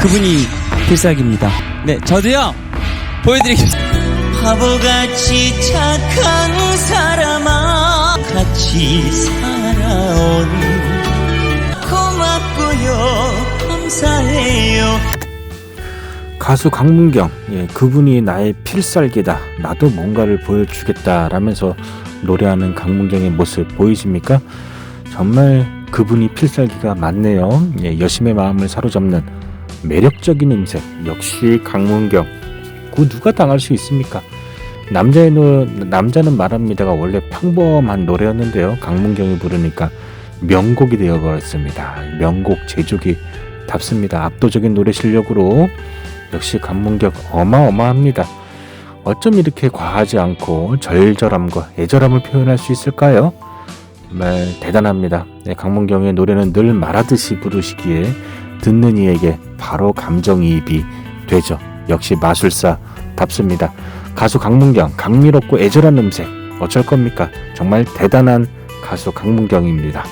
그분이 필살기입니다. 네, 저도요 보여드리겠습니다. 바보같이 착한 사람아 같이 살아온 고맙고요 감사해요 가수 강문경, 예, 그분이 나의 필살기다. 나도 뭔가를 보여주겠다라면서 노래하는 강문경의 모습 보이십니까? 정말 그분이 필살기가 맞네요. 예, 여심의 마음을 사로잡는 매력적인 음색. 역시 강문경. 그 누가 당할 수 있습니까? 남자의 노, 남자는 말합니다가 원래 평범한 노래였는데요. 강문경이 부르니까 명곡이 되어버렸습니다. 명곡 제조기 답습니다. 압도적인 노래 실력으로 역시 강문경 어마어마합니다. 어쩜 이렇게 과하지 않고 절절함과 애절함을 표현할 수 있을까요? 정말 대단합니다. 네, 강문경의 노래는 늘 말하듯이 부르시기에 듣는 이에게 바로 감정이입이 되죠. 역시 마술사답습니다. 가수 강문경, 강미롭고 애절한 음색 어쩔 겁니까? 정말 대단한 가수 강문경입니다.